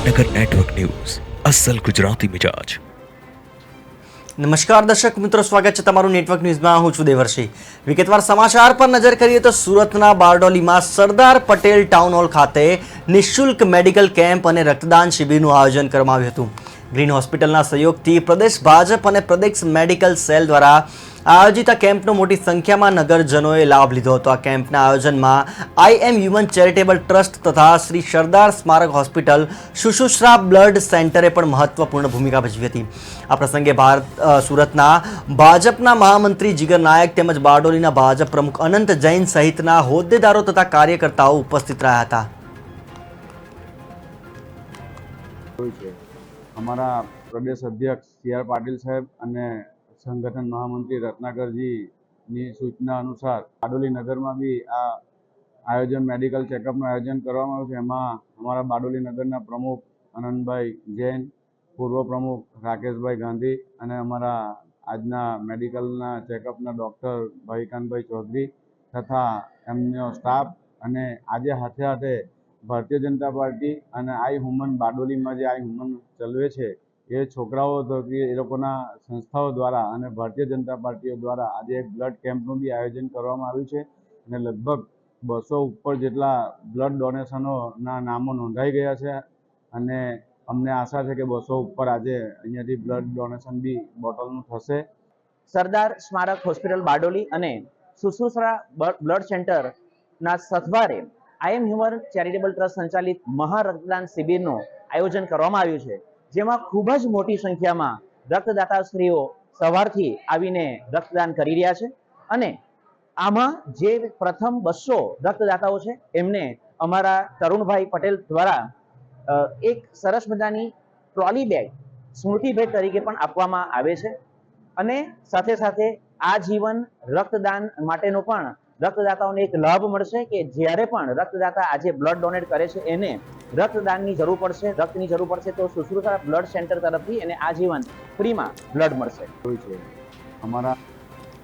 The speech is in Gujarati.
રત્નાકર નેટવર્ક ન્યૂઝ અસલ ગુજરાતી મિજાજ નમસ્કાર દર્શક મિત્રો સ્વાગત છે તમારું નેટવર્ક ન્યૂઝમાં હું છું દેવર્ષી વિગતવાર સમાચાર પર નજર કરીએ તો સુરતના બારડોલીમાં સરદાર પટેલ ટાઉન હોલ ખાતે નિઃશુલ્ક મેડિકલ કેમ્પ અને રક્તદાન શિબિરનું આયોજન કરવામાં આવ્યું હતું। ગ્રીન હોસ્પિટલના સહયોગથી પ્રદેશ ભાજપ અને પ્રદેશ મેડિકલ સેલ દ્વારા આયોજિત આ કેમ્પનો મોટી સંખ્યામાં નગરજનોએ લાભ લીધો હતો. આ કેમ્પના આયોજનમાં I M human charitable trust તથા શ્રી સરદાર સ્મારક હોસ્પિટલ શુશ્રુષા બ્લડ સેન્ટરે પણ મહત્વપૂર્ણ ભૂમિકા ભજવી હતી. આ પ્રસંગે ભારત સુરતના ભાજપના મહામંત્રી જીગર નાયક તેમજ બારડોલીના ભાજપ પ્રમુખ અનંત જૈન સહિતના હોદ્દેદારો તથા કાર્યકર્તાઓ ઉપસ્થિત રહ્યા હતા. અમારા પ્રદેશ અધ્યક્ષ સી આર પાટીલ સાહેબ અને સંગઠન મહામંત્રી રત્નાકરજીની સૂચના અનુસાર બારડોલી નગરમાં બી આ આયોજન, મેડિકલ ચેકઅપનું આયોજન કરવામાં આવ્યું છે. એમાં અમારા બારડોલી નગરના પ્રમુખ આનંદભાઈ જૈન, પૂર્વ પ્રમુખ રાકેશભાઈ ગાંધી અને અમારા આજના મેડિકલના ચેકઅપના ડૉક્ટર ભાઈકાનભાઈ ચૌધરી તથા એમનો સ્ટાફ અને આજે હાથે હાથે ભારતીય જનતા પાર્ટી અને આઈ હુમન બારડોલીમાં જે આઈ હુમન ચલવે છે, એ છોકરાઓ એ લોકોના સંસ્થાઓ દ્વારા અને ભારતીય જનતા પાર્ટીઓ દ્વારા આજે એક બ્લડ કેમ્પનું બી આયોજન કરવામાં આવ્યું છે અને લગભગ બસો ઉપર જેટલા બ્લડ ડોનેશનોના નામો નોંધાઈ ગયા છે અને અમને આશા છે કે બસો ઉપર આજે અહીંયાથી બ્લડ ડોનેશન બી બોટલનું થશે. સરદાર સ્મારક હોસ્પિટલ બારડોલી અને સુશ્રુષા બ- બ્લડ સેન્ટરના સથવારે I am humour charitable trust સંચાલિત મહા રક્તદાન શિબિરનું આયોજન કરવામાં આવ્યું છે, જેમાં ખૂબ જ મોટી સંખ્યામાં રક્તદાતાશ્રીઓ સવારથી આવીને રક્તદાન કરી રહ્યા છે અને આમાં જે પ્રથમ બસો રક્તદાતાઓ છે, એમને અમારા તરુણભાઈ પટેલ દ્વારા એક સરસ મજાની ટ્રોલી બેગ, સ્મૃતિ તરીકે પણ આપવામાં આવે છે અને સાથે સાથે આ જીવન રક્તદાન માટેનો પણ રક્તદાતાઓને એક લાભ મળશે કે જ્યારે પણ રક્તદાતા આજે બ્લડ ડોનેટ કરે છે, એને રક્તદાનની જરૂર પડશે. રક્તની જરૂર પડશે તો સુશ્રુષા બ્લડ સેન્ટર તરફથી એને આજીવન ફ્રીમાં બ્લડ મળશે. અમારા